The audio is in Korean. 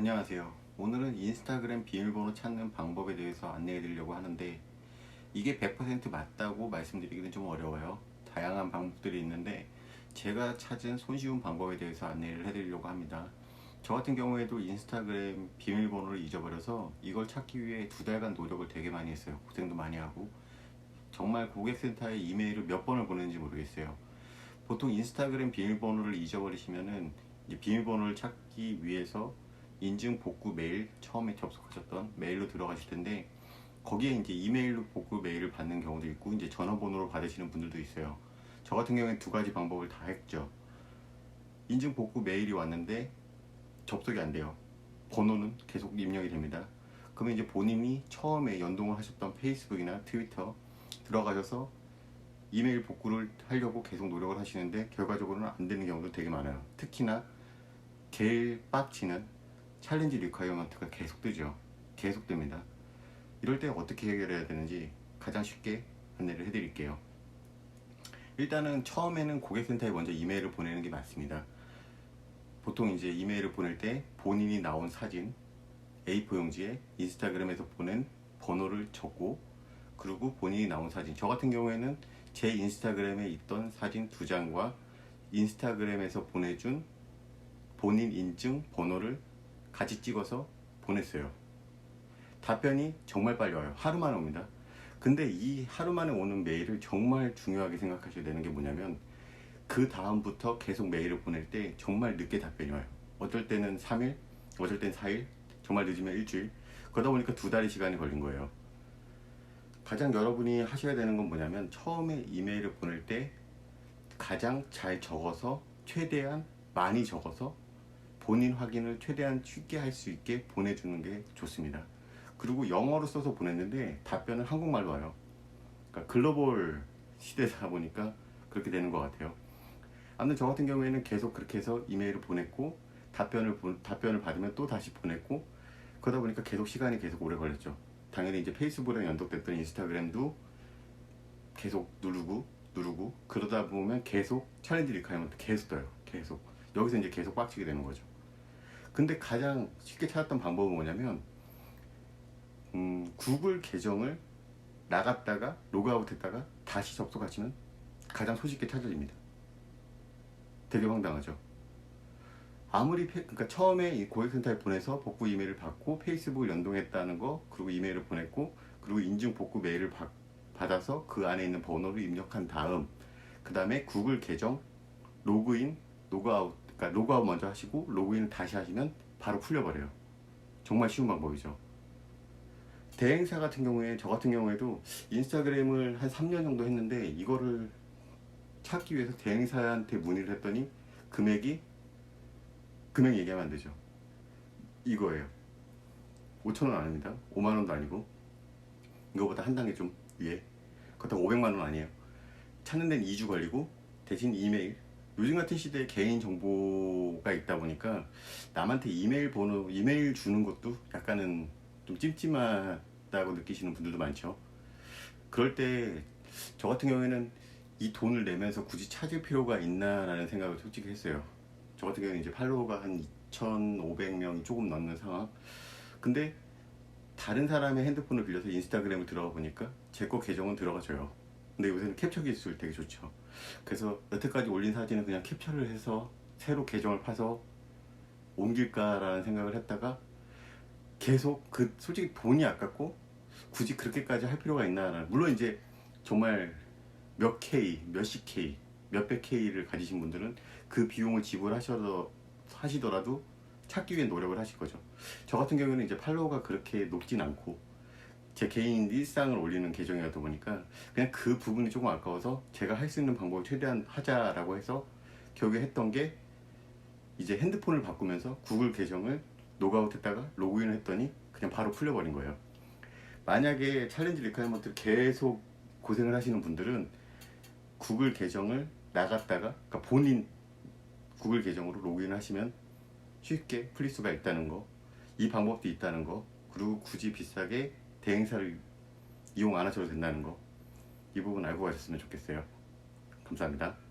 안녕하세요. 오늘은 인스타그램 비밀번호 찾는 방법에 대해서 안내해 드리려고 하는데 이게 100% 맞다고 말씀드리기는 좀 어려워요. 다양한 방법들이 있는데 제가 찾은 손쉬운 방법에 대해서 안내를 해 드리려고 합니다. 저 같은 경우에도 인스타그램 비밀번호를 잊어버려서 이걸 찾기 위해 두 달간 노력을 되게 많이 했어요. 고생도 많이 하고 정말 고객센터에 이메일을 몇 번을 보냈는지 모르겠어요. 보통 인스타그램 비밀번호를 잊어버리시면은 비밀번호를 찾기 위해서 인증 복구 메일 처음에 접속하셨던 메일로 들어가실 텐데 거기에 이제 이메일로 복구 메일을 받는 경우도 있고 이제 전화번호로 받으시는 분들도 있어요. 저 같은 경우에는 두 가지 방법을 다 했죠. 인증 복구 메일이 왔는데 접속이 안 돼요. 번호는 계속 입력이 됩니다. 그러면 이제 본인이 처음에 연동을 하셨던 페이스북이나 트위터 들어가셔서 이메일 복구를 하려고 계속 노력을 하시는데 결과적으로는 안 되는 경우도 되게 많아요. 특히나 제일 빡치는 챌린지 리ኳ이어먼트가 계속 뜨죠. 계속 됩니다. 이럴 때 어떻게 해결해야 되는지 가장 쉽게 안내를 해드릴게요. 일단은 처음에는 고객센터에 먼저 이메일을 보내는 게 맞습니다. 보통 이제 이메일을 보낼 때 본인이 나온 사진 A4 용지에 인스타그램에서 보낸 번호를 적고 그리고 본인이 나온 사진 저 같은 경우에는 제 인스타그램에 있던 사진 두 장과 인스타그램에서 보내준 본인 인증 번호를 같이 찍어서 보냈어요. 답변이 정말 빨리 와요. 하루만 옵니다. 근데 이 하루 만에 오는 메일을 정말 중요하게 생각하셔야 되는 게 뭐냐면 그 다음부터 계속 메일을 보낼 때 정말 늦게 답변이 와요. 어떨 때는 3일, 어떨 땐 4일, 정말 늦으면 일주일. 그러다 보니까 두 달의 시간이 걸린 거예요. 가장 여러분이 하셔야 되는 건 뭐냐면 처음에 이메일을 보낼 때 가장 잘 적어서 최대한 많이 적어서 본인 확인을 최대한 쉽게 할 수 있게 보내주는 게 좋습니다. 그리고 영어로 써서 보냈는데 답변은 한국말로 와요. 그러니까 글로벌 시대다 보니까 그렇게 되는 것 같아요. 아무튼 저 같은 경우에는 계속 그렇게 해서 이메일을 보냈고 답변을 보- 답변을 받으면 또 다시 보냈고 그러다 보니까 계속 시간이 계속 오래 걸렸죠. 당연히 이제 페이스북이랑 연동됐던 인스타그램도 계속 누르고 누르고 그러다 보면 계속 챌린지 리카이먼트 계속 떠요. 계속 여기서 이제 계속 빡치게 되는 거죠. 근데 가장 쉽게 찾았던 방법은 뭐냐면 음, 구글 계정을 나갔다가 로그아웃 했다가 다시 접속하시면 가장 손쉽게 찾아집니다. 되게 황당하죠. 아무리 페, 그러니까 처음에 이 고객센터에 보내서 복구 이메일을 받고 페이스북을 연동했다는 거 그리고 이메일을 보냈고 그리고 인증 복구 메일을 받, 받아서 그 안에 있는 번호를 입력한 다음 그 다음에 구글 계정 로그인 로그아웃 그러니까 로그아웃 먼저 하시고 로그인을 다시 하시면 바로 풀려버려요. 정말 쉬운 방법이죠. 대행사 같은 경우에 저 같은 경우에도 인스타그램을 한 3년 정도 했는데 이거를 찾기 위해서 대행사한테 문의를 했더니 금액이 금액 얘기하면 안 되죠. 이거예요. 5천 원 아닙니다. 5만 원도 아니고 이거보다 한 단계 좀 위에 그렇다고 500만 원 아니에요. 찾는 데는 2주 걸리고 대신 이메일 요즘 같은 시대에 개인 정보가 있다 보니까 남한테 이메일 번호 이메일 주는 것도 약간은 좀 찜찜하다고 느끼시는 분들도 많죠. 그럴 때 저 같은 경우에는 이 돈을 내면서 굳이 찾을 필요가 있나라는 생각을 솔직히 했어요. 저 같은 경우는 이제 팔로워가 한 2,500명이 조금 넘는 상황. 근데 다른 사람의 핸드폰을 빌려서 인스타그램을 들어가 보니까 제 거 계정은 들어가줘요. 근데 요새는 캡처 기술 되게 좋죠. 그래서 여태까지 올린 사진은 그냥 캡처를 해서 새로 계정을 파서 옮길까라는 생각을 했다가 계속 그 솔직히 돈이 아깝고 굳이 그렇게까지 할 필요가 있나 물론 이제 정말 몇 K, 몇십 K, 몇백 K를 가지신 분들은 그 비용을 지불하셔도 하시더라도 찾기 위해 노력을 하실 거죠. 저 같은 경우는 이제 팔로워가 그렇게 높진 않고 제 개인 일상을 올리는 계정이었다 보니까 그냥 그 부분이 조금 아까워서 제가 할 수 있는 방법을 최대한 하자라고 해서 결국에 했던 게 이제 핸드폰을 바꾸면서 구글 계정을 로그아웃 했다가 로그인을 했더니 그냥 바로 풀려버린 거예요. 만약에 챌린지 리카이먼트 계속 고생을 하시는 분들은 구글 계정을 나갔다가 그러니까 본인 구글 계정으로 로그인 하시면 쉽게 풀릴 수가 있다는 거, 이 방법도 있다는 거, 그리고 굳이 비싸게 대행사를 이용 안 하셔도 된다는 거, 이 부분 알고 가셨으면 좋겠어요. 감사합니다.